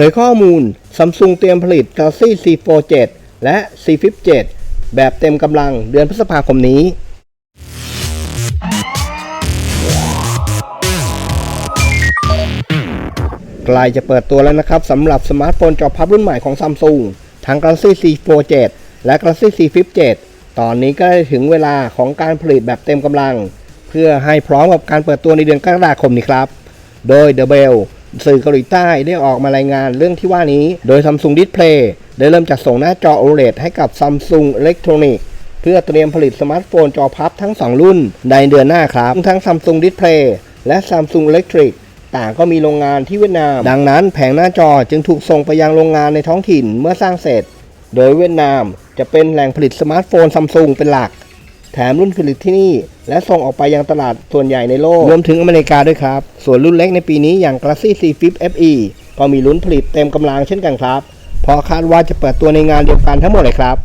ผยข้อมูล Samsung เตรียมผลิต Galaxy C Fold 7และ C Flip 7แบบเต็มกำลังเดือนพฤษภาคมนี้ ใกล้จะเปิดตัวแล้วนะครับสำหรับสมาร์ทโฟนจอพับรุ่นใหม่ของ Samsung ทั้ง Galaxy C Fold 7และ Galaxy C Flip 7ตอนนี้ก็ได้ถึงเวลาของการผลิตแบบเต็มกำลัง เพื่อให้พร้อมกับการเปิดตัวในเดือนกรกฎาคมนี้ครับ โดย The Bell สื่อเกาหลีใต้ได้ออกมารายงานเรื่องที่ว่านี้ โดย Samsung Display ได้เริ่มจัดส่งหน้าจอ OLED ให้กับ Samsung Electronics เพื่อเตรียมผลิตสมาร์ทโฟนจอพับทั้ง 2 รุ่นในเดือนหน้าครับ ทั้ง Samsung Display และ Samsung Electric ต่างก็มีโรงงานที่เวียดนาม ดังนั้นแผงหน้าจอจึงถูกส่งไปยังโรงงานในท้องถิ่นเมื่อสร้างเสร็จ โดยเวียดนามจะเป็นแหล่งผลิตสมาร์ทโฟนซัมซุงเป็นหลัก แถมรุ่นผลิตที่นี่ และส่งออกไปยังตลาดส่วนใหญ่ในโลก รวมถึงอเมริกาด้วยครับ ส่วนรุ่นเล็กในปีนี้อย่าง Galaxy C Flip FE ก็มีลุ้นผลิตเต็มกำลังเช่นกันครับ พอคาดว่าจะเปิดตัวในงานเดียวกันทั้งหมดเลยครับ